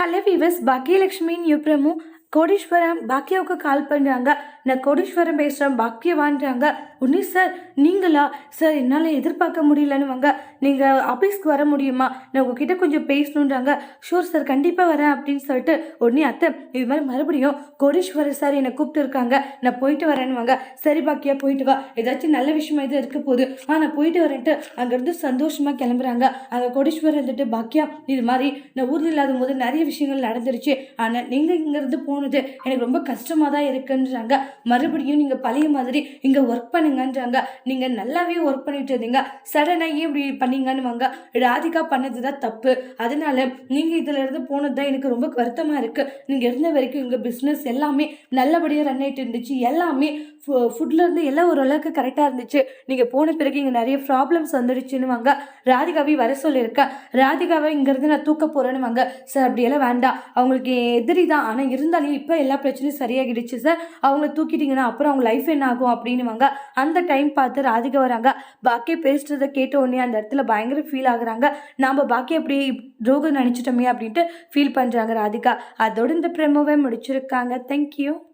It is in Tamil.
ஹலோ விவஸ் வீவர்ஸ் பாக்கியலட்சுமி நியூப்ரமு கோடீஸ்வரம் பாக்கியாவுக்கு கால் பண்ணுறாங்க நான் கோடீஸ்வரம் பேசுகிறேன் பாக்கியவான்றாங்க. உன்னி சார் நீங்களா? சார் என்னால் எதிர்பார்க்க முடியலன்னு வாங்க நீங்கள் ஆஃபீஸ்க்கு வர முடியுமா? நான் உங்ககிட்ட கொஞ்சம் பேசணுன்றாங்க. ஷூர் சார் கண்டிப்பாக வரேன் அப்படின்னு சொல்லிட்டு உடனே அத்தை இது மாதிரி மறுபடியும் கோடீஸ்வரர் சார் என்னை கூப்பிட்டு இருக்காங்க. நான் போயிட்டு வரேன்னு வாங்க சரி பாக்கியா போயிட்டு வா. ஏதாச்சும் நல்ல விஷயமா இது இருக்க போகுது. ஆ நான் போயிட்டு வரேன்ட்டு அங்கேருந்து சந்தோஷமாக கிளம்புறாங்க. அங்கே கோடீஸ்வரர் இருந்துட்டு பாக்கியா இது மாதிரி நான் ஊரில் இல்லாத போது நிறைய விஷயங்கள் நடந்துருச்சு. ஆனால் நீங்கள் இங்கேருந்து தோணுது. எனக்கு ரொம்ப கஷ்டமாக தான் இருக்குன்றாங்க. மறுபடியும் நீங்கள் பழைய மாதிரி இங்கே ஒர்க் பண்ணுங்கன்றாங்க. நீங்கள் நல்லாவே ஒர்க் பண்ணிட்டு இருந்தீங்க. சடனாக ஏன் இப்படி பண்ணீங்கன்னு வாங்க ராதிகா பண்ணது தான் தப்பு. அதனால நீங்கள் இதிலிருந்து போனது தான் எனக்கு ரொம்ப வருத்தமாக இருக்குது நீங்கள் இருந்த வரைக்கும் இங்கே பிஸ்னஸ் எல்லாமே நல்லபடியாக ரன் ஆகிட்டு இருந்துச்சு. எல்லாமே ஃபுட்லேருந்து எல்லாம் ஓரளவுக்கு கரெக்டாக இருந்துச்சு. நீங்கள் போன பிறகு இங்கே நிறைய ப்ராப்ளம்ஸ் வந்துடுச்சுன்னு வாங்க ராதிகாவை வர சொல்லியிருக்கேன். ராதிகாவை இங்கேருந்து நான் தூக்க போகிறேன்னு வாங்க சார் அப்படியெல்லாம் வேண்டாம். அவங்களுக்கு எதிரி தான். ஆனால் இருந்தாலும் இப்போ எல்லா பிரச்சனையும் சரியாகிடுச்சு சார். அவங்கள தூக்கிட்டீங்கன்னா அப்புறம் அவங்க லைஃப் என்ன ஆகும் அப்படின்னுவாங்க. அந்த டைம் பார்த்து ராதிகா வராங்க. பாக்கிய பேசுகிறத கேட்ட உடனே அந்த இடத்துல பயங்கர ஃபீல் ஆகுறாங்க. நாம் பாக்கி அப்படி துரோகம் நினச்சிட்டோமே அப்படின்ட்டு ஃபீல் பண்ணுறாங்க ராதிகா. அதோட இந்த ப்ரெமோவை முடிச்சிருக்காங்க. தேங்க்யூ